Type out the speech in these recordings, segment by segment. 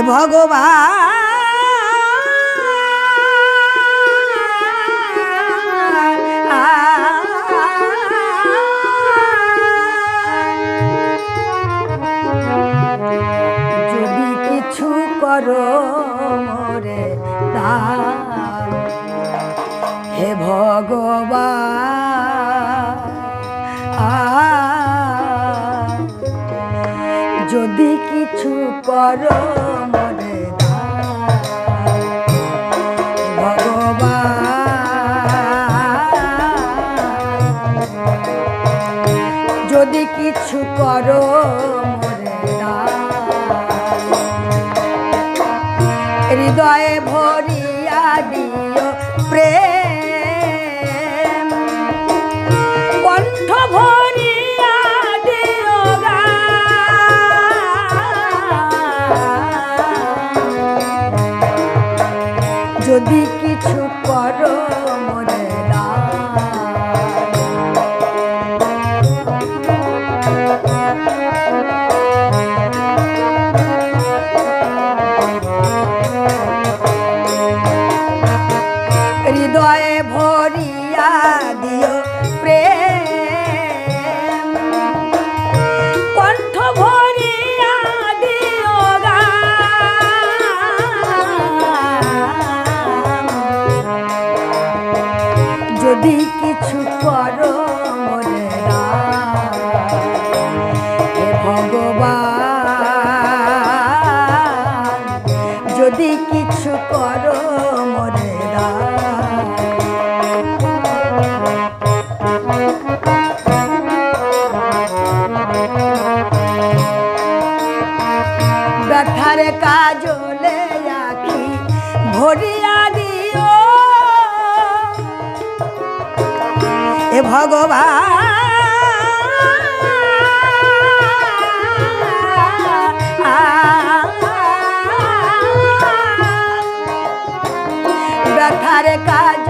হে ভগবান যদি কিছু করো দান হে ভগবান যদি কিছু করো যদি কিছু করো হৃদয়ে ভরিয়া দিও প্রেম। কণ্ঠ ভরিয়া দিও যদি হৃদয়ে ভরিয়া দিও ব্যথার কাজলে আখি ভরিয়া দিও এ ভগবান ব্যথার কাজলে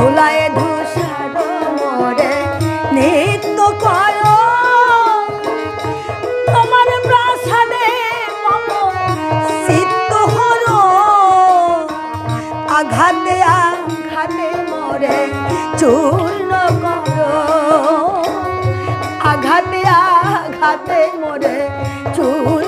ধুলায় ধূসার মোরে নৃত্য করো তোমার প্রাসাদে চিত্ত হলো। আঘাতে আঘাতে মোরে চূর্ণ করো। আঘাতে আঘাতে মোরে চূর্ণ